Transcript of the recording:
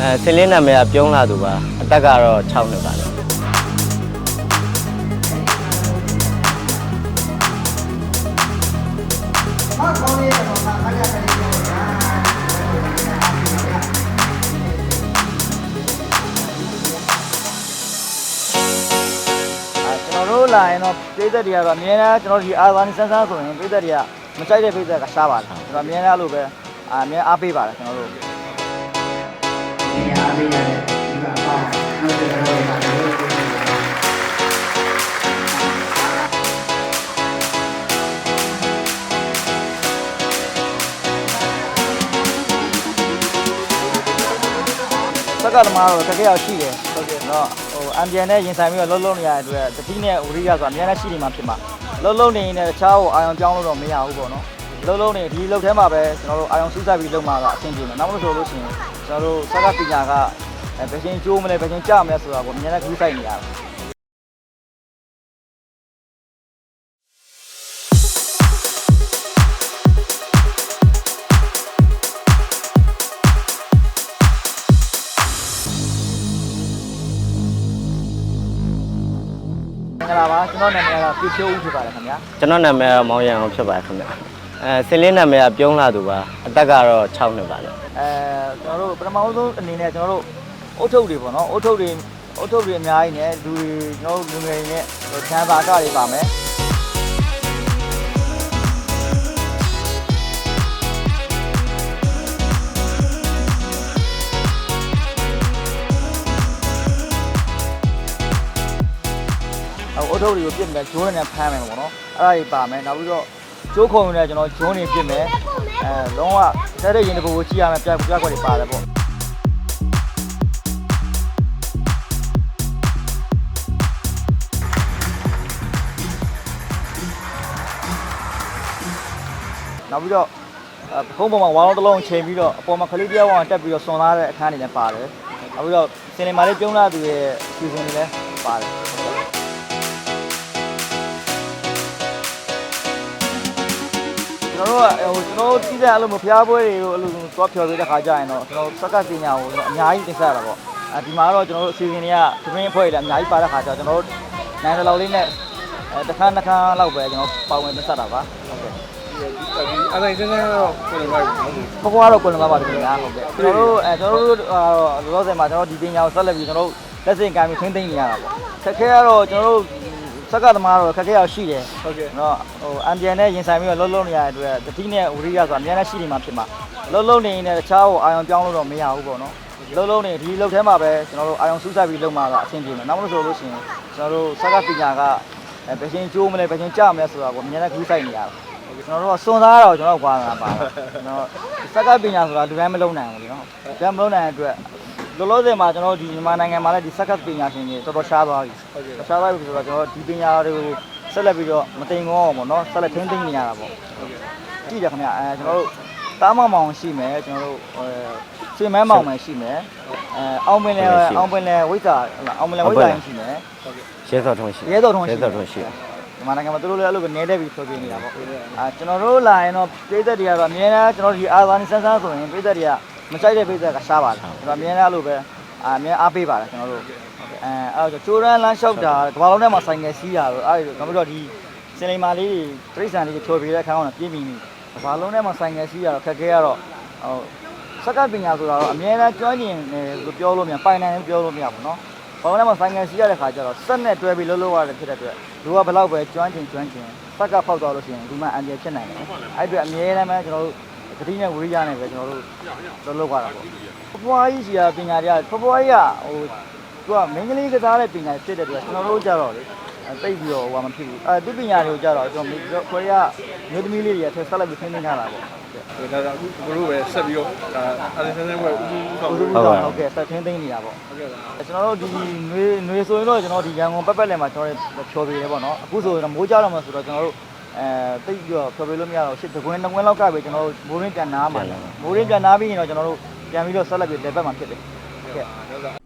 အဲစင်းလင်းနာမည်ကပြုံးလာသူပါအသက်ကတော့6နှစ်ပါလေအာကျွန်တော်တို့လာရင်တော့ပြည်သက်တွေကတော့အများအားကျွန်တော်ဒီအာဇာနည်ဆန်းဆန်းဆိုရင်ပြည်သက်တွေကမကြိုက်တဲ့ပြည်သက်ကရှားပါလားကျွန်တော်အများအားလို့ပဲအာအများအားပေးပါတယ်ကျွန်တော်တို့ စက်ကသမားတော့တကယ်ရောက်ရှိတယ်ဟုတ်ကဲ့တော့ဟိုအမ်ပြန်နဲ့ရင်ဆိုင်ပြီးတော့လှုပ်လှုပ်နေရတဲ့အတွက်တတိနဲ့ဝရိယဆိုတာအများနဲ့ရှိနေမှာဖြစ်မှာလှုပ်လှုပ်နေရင်လည်းတခြားကိုအာရုံပြောင်းလို့တော့မရဘူးပေါ့နော် လှုပ်လှုပ်နေဒီလှုပ်ထဲမှာပဲကျွန်တော်တို့အာရုံစူးစိုက်ပြီးလှုပ်မှာကအဆင်ပြေမယ်နောက်မလို့ဆိုလို့ရှိရင်ကျွန်တော်တို့စက်ကပညာကအဲဘယ်ချင်းကျိုးမလဲဘယ်ချင်းကြမလဲဆိုတာကိုအများနဲ့ခူးဆိုင်နေရတယ်မင်္ဂလာပါကျွန်တော်နာမည်ကပြည့်ဖြိုးဦးဖြစ်ပါတယ်ခင်ဗျာကျွန်တော်နာမည်ကမောင်ရံအောင်ဖြစ်ပါတယ်ခင်ဗျ အဲစင်းလင်းနာမည်ကပြုံးလာသူပါအသက်ကတော့6နှစ်ပါလေအဲကျွန်တော်တို့ပထမဆုံးအနေနဲ့ကျွန်တော်တို့အုတ်ထုတ်တွေပေါ့နော်အုတ်ထုတ်တွေအုတ်ထုတ်တွေအများကြီးနဲ့လူတွေကျွန်တော်တို့လူငယ်တွေနဲ့ချမ်းသာကတွေပါမယ်အုတ်ထုတ်တွေကိုပြစ်မယ်ဂျိုးနဲ့ဖမ်းမယ်ပေါ့နော်အဲ့ဒါတွေပါမယ်နောက်ပြီးတော့ ကျိုးခုံတွေနဲ့ကျွန်တော်ဂျိုးနေပြစ်မယ်အဲလုံးဝတဲ့တဲ့ရင်တပူကိုကြည့်ရမယ်ပြက်ပြက်ခွက်တွေပါတယ်ပေါ့နောက်ပြီးတော့အဲဖုံးပေါ်မှာဝါလုံးတစ်လုံးချိန်ပြီးတော့အပေါ်မှာခလေးပြောင်းအောင်တက်ပြီးတော့ဆွန်လာတဲ့အခန်းတွေလည်းပါတယ်။နောက်ပြီးတော့စင်နေမာလေးပြုံးလာသူရဲ့စီစဉ်တွေလည်းပါတယ် တော်တို့ကဟိုကျွန်တော်တို့တီးတဲ့အဲ့လိုမဖျားပွဲတွေတို့အဲ့လိုသွားဖြော်ပေးတဲ့ခါကျရင်တော့ကျွန်တော်စက်ကပညာကိုကျွန်တော်အများကြီးတင်ဆက်ရတာပေါ့အဲဒီမှာတော့ကျွန်တော်တို့အစီအစဉ်တွေကသမင်းအဖွဲ့တွေလည်းအများကြီးပါတဲ့ခါကျတော့ကျွန်တော်တို့နိုင်တဲ့လောက်လေးနဲ့အဲတစ်ခါနှစ်ခါလောက်ပဲကျွန်တော်ပါဝင်တင်ဆက်တာပါဟုတ်ကဲ့ဒီအတိုင်းစင်းစင်းတော့ကိုယ်တော်ကမဟုတ်ဘူးဘကွာတော့ကိုယ်လုံးပါပါတယ်ခင်ဗျာဟုတ်ကဲ့ကျွန်တော်တို့အဲကျွန်တော်တို့အာလောလောဆယ်မှာကျွန်တော်ဒီပညာကိုဆက်လက်ပြီးကျွန်တော်တို့လက်စင်ကံပြီးထိမ့်သိမ့်နေရတာပေါ့ခက်ခဲကတော့ကျွန်တော်တို့ စက်ကသမားတော့ခက်ခဲရရှိတယ်ဟုတ်ကဲ့နော်ဟိုအမ်ပြန်နဲ့ရင်ဆိုင်ပြီးတော့လှုပ်လှုပ်နေရတဲ့အတွက်တတိနဲ့ဝရိယဆိုတာအများနဲ့ရှိနေမှာဖြစ်မှာလှုပ်လှုပ်နေရင်လည်းတခြားကိုအာရုံပြောင်းလို့တော့မရဘူးပေါ့နော်လှုပ်လှုပ်နေဒီလှုပ်ထဲမှာပဲကျွန်တော်တို့အာရုံစူးစိုက်ပြီးလှုပ်မှာကအဆင်ပြေမယ်နောက်မလို့ဆိုလို့ရှိရင်ကျွန်တော်တို့စက်ကပညာကအဲဘယ်ချင်းကျိုးမလဲဘယ်ချင်းကြမလဲဆိုတာကိုအများနဲ့ခူးဆိုင်နေရတယ်ကျွန်တော်တို့ကစွန်စားတော့ကျွန်တော်ကွာတာပါကျွန်တော်စက်ကပညာဆိုတာလူတိုင်းမလုံးနိုင်ဘူးလေနော်လူတိုင်းမလုံးနိုင်တဲ့အတွက် လောလောဆယ်မှာကျွန်တော်ဒီမြန်မာနိုင်ငံမှာလည်းဒီစက်ကပညာရှင်တွေတော်တော်ရှားသွားပြီဟုတ်ကဲ့ရှားသွားပြီဆိုတော့ကျွန်တော်ဒီပညာတွေကိုဆက်လက်ပြီးတော့မတိမ်ကောအောင်ပေါ့နော်ဆက်လက်ထိန်းသိမ်းနေရတာပေါ့ဟုတ်ကဲ့ကြည့်ကြခင်ဗျအဲကျွန်တော်တို့တားမောင်မောင်ရှိမယ်ကျွန်တော်တို့အဲဆွေမန်းမောင်မယ်ရှိမယ်အဲအောင်ပင်လည်းအောင်ပင်လည်းဝိဇ္ဇာအောင်ပင်လည်းဝိဇ္ဇာရင်ရှိမယ်ဟုတ်ကဲ့ရဲစော်ထုံးရှိရဲတော်ထုံးရှိရဲစော်ထုံးရှိမြန်မာနိုင်ငံမှာသူတို့လည်းအဲ့လိုပဲနေတက်ပြီးဖြောပြနေတာပေါ့အာကျွန်တော်တို့လာရင်တော့ပြည်သက်တွေကတော့အများအားကျွန်တော်တို့ဒီအာဇာနည်ဆန်းဆန်းဆိုရင်ပြည်သက်တွေက မကြိုက်တဲ့ပြည်သက်ကရှားပါလားကျွန်တော်အများအားလို့ပဲအာအများအားပေးပါတယ်ကျွန်တော်တို့အဲအဲ့တော့ကျိုးရန်လမ်းလျှောက်တာကဘာလုံးထဲမှာဆိုင်ငယ်စီးတာတော့အဲ့ဒီတော့ပြီးတော့ဒီစင်လီမာလေးတွေပြိဿန်လေးတွေဖြောပြတဲ့အခါကတော့ပြင်းပြီးပြီဘာလုံးထဲမှာဆိုင်ငယ်စီးတာတော့ခက်ခဲရတော့ဟိုစက်ကပညာဆိုတာတော့အများအားကျွမ်းကျင်တယ်လို့ပြောလို့မရပိုင်နိုင်လို့ပြောလို့မရဘူးเนาะ ဘာလို့လဲမဆိုင်ငယ်စီးရတဲ့ခါကျတော့စက်နဲ့တွဲပြီးလှုပ်လှုပ်ရတယ်ဖြစ်တဲ့အတွက်လူကဘယ်တော့ပဲကျွမ်းကျင်ကျွမ်းကျင်စက်ကဖောက်သွားလို့ရှိရင်ဒီမှာအန်ဂျယ်ဖြစ်နိုင်တယ်အဲ့အတွက်အမြဲတမ်းပဲကျွန်တော်တို့ သတိနဲ့ဝိရိယနဲ့ပဲကျွန်တော်တို့လှုပ်လှုပ်ရတာပေါ့ဖဖွားကြီးစီကပညာတွေကဖဖွားကြီးကဟိုသူကမင်းကလေးကစားတဲ့ပညာဖြစ်တဲ့အတွက်ကျွန်တော်တို့ကြတော့လေတိတ်ပြီးတော့ဟိုမဖြစ်ဘူးအဲသူပညာတွေကိုကြတော့ကျွန်တော်ခွေရမျိုးသမီးလေးတွေကဆက်ဆက်လက်ပြီးထိန်းသိမ်းထားတာပေါ့ ဒါကအခုဘလို့ပဲဆက်ပြီးတော့ဒါအတိုင်းစင်းစင်းပဲဦးဦးဆောင် ဟု ဟုတ် တ် ကဲ့ ကဲ့ ဟုတ်ကဲ့ဆက်ထိန်းသိမ်းနေတာပေါ့ ဟုတ်ကဲ့ပါ ကျွန်တော်တို့ဒီຫນွေຫນွေဆိုရင်တော့ကျွန်တော်ဒီရန်ကုန်ပတ်ပတ်လည်မှာကျွန်တော်ဖြော်ပြတယ်ပေါ့နော်အခုဆိုရင်မိုးကြတော့မှဆိုတော့ကျွန်တော်တို့ အဲတိတ်ပြီးတော့ဖြော်ပြလို့မရတော့ရှစ်တကွင်းတကွင်းလောက်ကပဲကျွန်တော်တို့မိုးရင်းပြန်နားမှာမိုးရင်းပြန်နားပြီးရင်တော့ကျွန်တော်တို့ပြန်ပြီးတော့ဆက်လက်ပြီးလက်ပတ်မှာဖြစ်တယ်ဟုတ်ကဲ့ဟုတ်ကဲ့